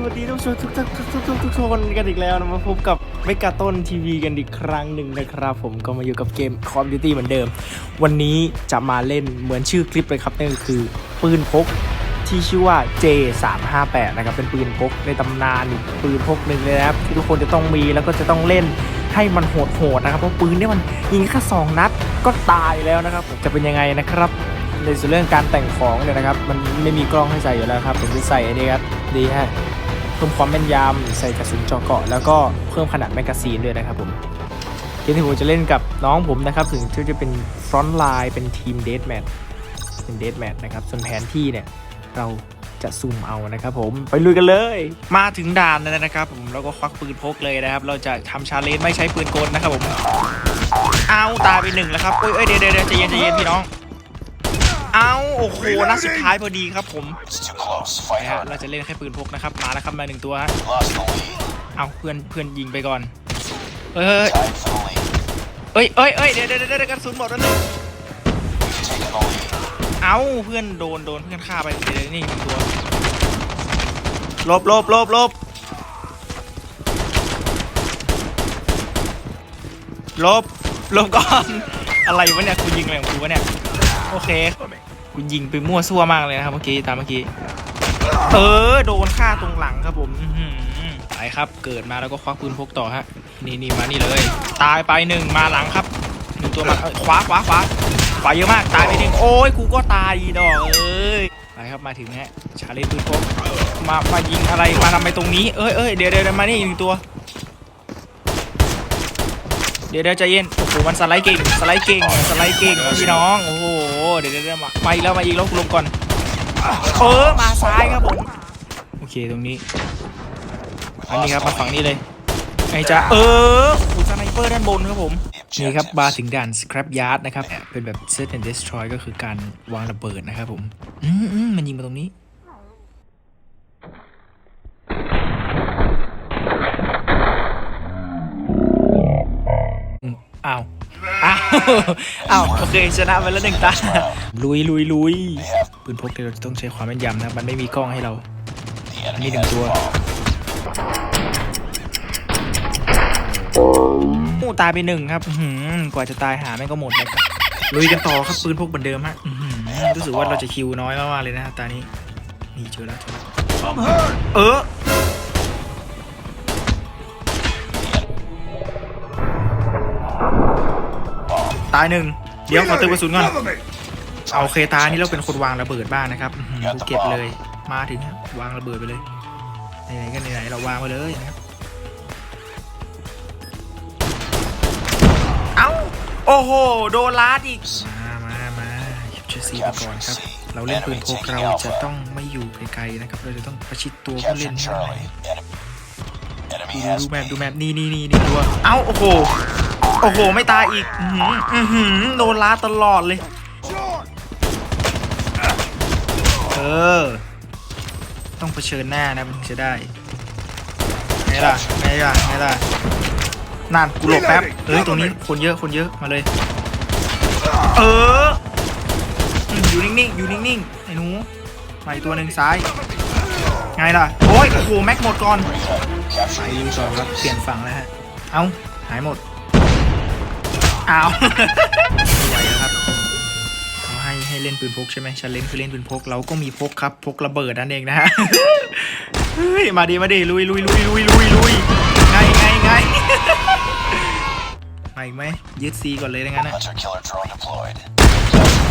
สวัสดีทุกทุกทุกทุกทุกทุกทุกคนกันอีกแล้วนะมาพบกับเมกาต้นทีวีกันอีกครั้งหนึ่งนะครับ ผมก็มาอยู่กับเกม Call of Duty เหมือนเดิม วันนี้จะมาเล่นเหมือนชื่อคลิปเลยครับนั่นก็คือปืนพกที่ชื่อว่า J358 นะครับเป็นปืนพกในตำนานปืนพกหนึ่งเลยนะครับที่ทุกคนจะต้องมีแล้วก็จะต้องเล่นให้มันโหดๆนะครับเพราะปืนเนี่ยมันยิงแค่สองนัดก็ตายแล้วนะครับจะเป็นยังไงนะครับในส่วนเรื่องการแต่งของเนี่ยนะครับ มันไม่มีกล้องให้ใส่อยู่แล้วครับผมจะใส่อันนี้ครับดีฮะ เพิ่มความแม่นยำใส่กระสุนเจาะเกาะแล้วก็เพิ่มขนาดแมกกาซีนด้วยนะครับผมเกมที่ผมจะเล่นกับน้องผมนะครับ ถึงที่จะเป็นฟรอนต์ไลน์เป็นทีมเดทแมทเป็นเดทแมทนะครับส่วนแผนที่เนี่ยเราจะซูมเอานะครับผมไปลุยกันเลย มาถึงด่านแล้วนะครับ ผมเราก็ควักปืนพกเลยนะครับ เราจะทำชาเลนจ์ไม่ใช้ปืนกลนะครับผมเอาตายไปหนึ่งแล้วครับเอ้ยเดี๋ยวเดี๋ยวเดี๋ยวใจเย็นใจเย็นพี่น้อง เอาโอ้โหนัดสุดท้ายพอดีครับผม It's too close. ไป Fight ฮะ hard. เราจะเล่นแค่ปืนพกนะครับ มาแล้วครับมาหนึ่งตัวฮะ Lost the lead. เอาเพื่อนเพื่อนยิงไปก่อนเฮ้ยเฮ้ย Tied for the lead. เฮ้ยเฮ้ยเฮ้ยเดี๋ยวเดี๋ยวเดี๋ยวกระสุนหมดแล้วนึง We've taken the lead. เอาเพื่อนโดนโดนเพื่อนฆ่าไปเดี๋ยวเดี๋ยวนี่หนึ่งตัวหลบหลบหลบหลบหลบหลบก่อน อะไรวะเนี่ยกูยิงอะไรของกูวะเนี่ย โอเค กูยิงไปมั่วซั่วมากเลยนะครับเมื่อกี้ตามเมื่อกี้ เออโดนฆ่าตรงหลังครับผมไปครับเกิดมาแล้วก็ควักปืนพกต่อฮะนี่นี่มานี่เลย ตายไปหนึ่งมาหลังครับหนึ่งตัวมาเอ้ยขวาขวาขวาขวาเยอะมากตายไปหนึ่งโอ้ยกูก็ตายอีดอกเอ้ยไปครับมาถึงฮะชาเลนจ์ปืนพกมามายิงอะไรมาทำไมตรงนี้เอ้ยเอ้ยเดี๋ยวเดี๋ยวเดี๋ยวมานี่อีกหนึ่งตัว เดี๋ยวเดี๋ยวใจเย็นโอ้โหมันสไลด์เก่งสไลด์เก่งสไลด์เก่งพี่น้องโอ้โหเดี๋ยวเดี๋ยวมามาอีกแล้วมาอีกแล้วกูลงก่อนเออมาซ้ายครับผมโอเคตรงนี้ อันนี้ครับมาฝั่งนี้เลยไงจ๊ะเออโอ้สไนเปอร์ด้านบนครับผมนี่ครับมาถึงด่าน scrap yard นะครับเป็นแบบ set and destroy ก็คือการวางระเบิดนะครับผมอืมอืมมันยิงมาตรงนี้ อ้าวอ้าวอ้าวโอเคชนะไปแล้วหนึ่งตา ลุยลุยลุยปืนพกเราจะต้องใช้ความแม่นยำนะ มันไม่มีกล้องให้เรา The อัน enemy นี้หนึ่งตัว the bomb. โอ้ตายไปหนึ่งครับหือกว่าจะตายหาแม่งก็หมดเลยครับลุยกันต่อครับปืนพกเหมือนเดิมฮะอื้อหือรู้สึกว่าเราจะคิวน้อยมากๆเลยนะตานี้ นี่เจอแล้วเจอแล้วเออ ตายหนึ่งเดี๋ยวขอเติมกระสุนก่อนเอาโอเคตานี่เราเป็นคนวางระเบิดบ้างนะครับอื้อหือกูเก็บเลย มาถึงครับวางระเบิดไปเลยไหนๆก็ไหนๆเราวางไปเลยนะครับเอ้าโอ้โหโดนลาดอีกมามามาแคปเชอร์ซีไปก่อนครับ เราเล่นปืนพกเราจะต้องไม่อยู่ไกลๆนะครับ เราจะต้องประชิดตัวผู้เล่น Capture ให้ได้ Charlie. Enemy, ดู enemy has ดูแมปดูแมปนี่นี่นี่นี่ตัวเอ้าโอ้โห โอ้โห ไม่ตายอีก อือหืออือหือโดนลาดตลอดเลย เออ ต้องเผชิญหน้านะมันถึงจะได้ไงล่ะไงล่ะไงล่ะนั่นกูหลบแป๊บเอ้ยตรงนี้คนเยอะคนเยอะมาเลย เอออืมอยู่นิ่งๆ อยู่นิ่งๆ ไอ้หนูมาอีกตัวหนึ่งซ้าย ไงล่ะ โอ้ย โอ้โห แม็กหมดก่อน capture ไป the ดูก่อนครับ objectives. เปลี่ยนฝั่งแล้วฮะ เอาหายหมด อ้าวไม่ไหวแล้วครับเขาให้ให้เล่นปืนพกใช่ไหมฉันเล่นคือเล่นปืนพก เราก็มีพกครับ พกระเบิดนั่นเองนะฮะ เฮ้ย มาดีมาดีลุยลุยลุยลุยลุยลุยไงไงไงมาอีกไหมยึดซีก่อนเลยดังนั้นนะ Hunter killer drone deployed.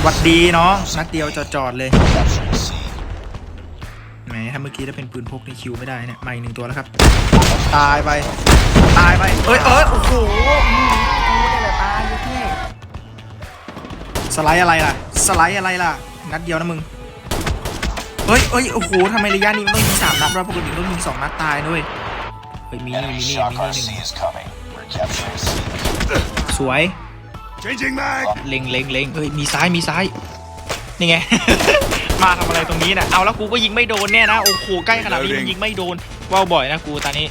หวัดดีน้องนัดเดียวจอดจอดๆเลย Capturing C. แหมถ้าเมื่อกี้ถ้าเป็นปืนพกในคิวไม่ได้เนี่ยมาอีกหนึ่งตัวแล้วครับ ตายไป ตายไป เอ้ยเอ้ยโอ้โห สไลด์อะไรล่ะ สไลด์อะไรล่ะ นัดเดียวนะมึง เฮ้ยเอ้ย โอ้โหทำไมระยะนี้มันต้องยิงสามนัดวะปกติต้องยิงสองนัดตายด้วยเฮ้ยมีนี่ Enemy มีนี่ shock มีนี่หนึ่ RC ง is coming. We're capturing C. สวย Changing mag! เล็งเล็งเล็งเอ้ย มีซ้าย มีซ้าย นี่ไง มาทำอะไรตรงนี้นะเอาแล้วกูก็ยิงไม่โดนเนี่ยนะ โอ้โห ใกล้ขนาดนี้มันยิงไม่โดน ว่าวบ่อยนะกูตอนนี้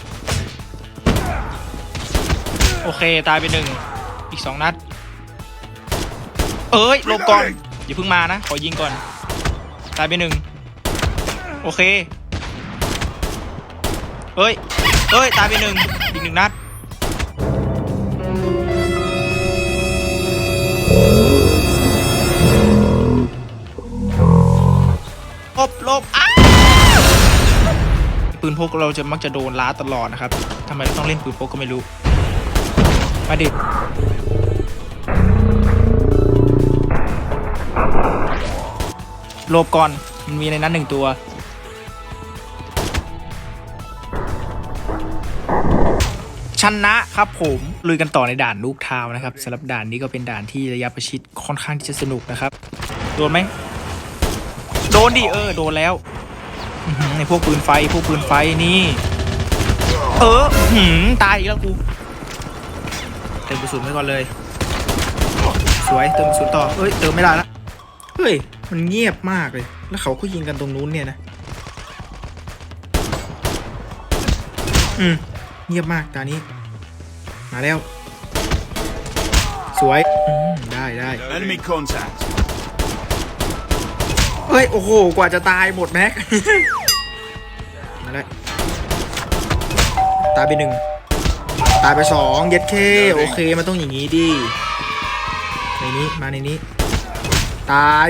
โอเค ตายไปหนึ่ง อีกสองนัด เอ้ยหลบก่อนอย่าเพิ่งมานะขอยิงก่อนตายไปหนึ่งโอเคเฮ้ยเฮ้ยตายไปหนึ่งอีกหนึ่งนัดหลบหลบอ้าวปืนพกเราจะมักจะโดนล้าตลอดนะครับทำไมเราต้องเล่นปืนพกก็ไม่รู้ มาดิ หลบก่อน มันมีในนั้นหนึ่งตัว ชนะครับผมลุยกันต่อในด่านลูกทาวนะครับสำหรับด่านนี้ก็เป็นด่านที่ระยะประชิดค่อนข้างที่จะสนุกนะครับ โดนไหม โดนดิเออ โดนแล้วในพวกปืนไฟพวกปืนไฟนี่ เออหือตายอีกแล้วกูเติมกระสุนไว้ก่อนเลย สวยเติมกระสุนต่อเอ้ยเติมไม่ได้ละเฮ้ย มันเงียบมากเลย แล้วเขาก็ยิงกันตรงนู้นเนี่ยนะ อืม เงียบมากตานี้ มาแล้ว สวยอืมได้ได้ Enemy contact. เฮ้ย โอ้โห กว่าจะตายหมดแม็ก มาแล้ว ตายไปหนึ่ง ตายไปสอง เย็ดเค โอเค มันต้องอย่างนี้ดิ ในนี้ มาในนี้ ตาย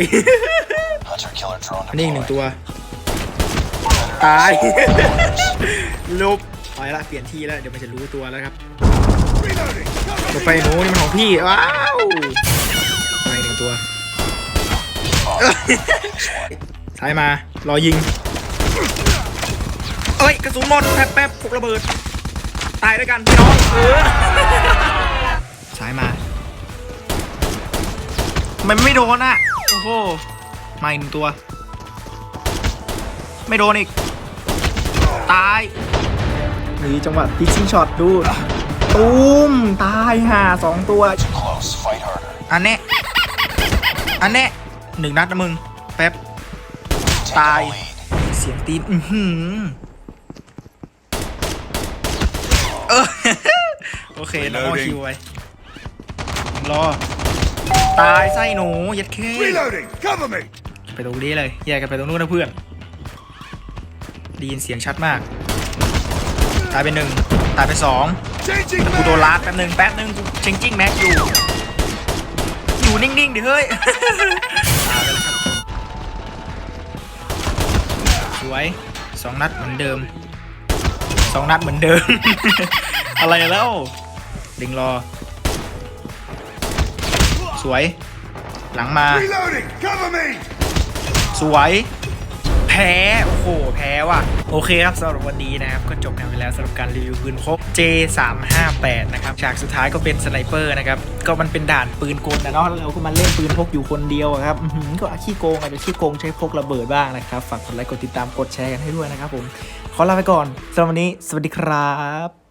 Hunter killer drone อันนี้อีกหนึ่ง deployed. ตัว ตายลบไปละเปลี่ยนที่แล้ว เดี๋ยวมันจะรู้ตัวแล้วครับ Reloading. Cover ลงไปหนูนี่มันของพี่ ว้าวไปหนึ่งตัวซ้ายมา รอยิง เอ้ย กระสุนหมดแป๊บแป๊บพกระเบิด ตายด้วยกันพี่น้องเออซ้ายมา ทำไมไม่โดนอะ โอ้โหมาอีกหนึ่งตัว ไม่โดนอีก ตาย นี่จังหวะพิชชิ่งช็อตดูตูมตายห่าสองตัว Too close. Fight harder. อันเนี้ยอันเนี้ยหนึ่งนัดนะมึง แป๊บ Take Bye. the lead. เสียงตีน อือหือเออ โอเคน้อง Reloading คิวไว้รอ ตายไส้หนูยัดเค Reloading. Cover me. ไปตรงนี้เลยแยกกันไปตรงนู้นนะเพื่อนได้ยินเสียงชัดมาก ตายไปหนึ่งตายไปสอง Changing กูโดน mag. ลาดแป๊บหนึ่งแป๊บหนึ่งกูเชงจิ้งแม็กอยู่ อยู่นิ่งๆดิเฮ้ยตายไปแล้วครับสวยสองนัดเหมือนเดิมสองนัดเหมือนเดิม อะไรแล้วลิงรอ สวย หลังมา Reloading. Cover me. สวย แพ้ โอ้โห แพ้ว่ะ โอเคครับสำหรับวันนี้นะครับ ก็จบกันไปแล้วสำหรับการรีวิวปืนพก J358 นะครับ ฉากสุดท้ายก็เป็นสไนเปอร์นะครับ ก็มันเป็นด่านปืนกลนะเนาะแล้วเราก็มาเล่นปืนพกอยู่คนเดียวอะครับอื้อหือก็ขี้โกงอาจจะขี้โกงใช้พกระเบิดบ้างนะครับ ฝากกดไลค์ กดติดตาม กดแชร์กันให้ด้วยนะครับผม ขอลาไปก่อนสำหรับวันนี้ สวัสดีครับ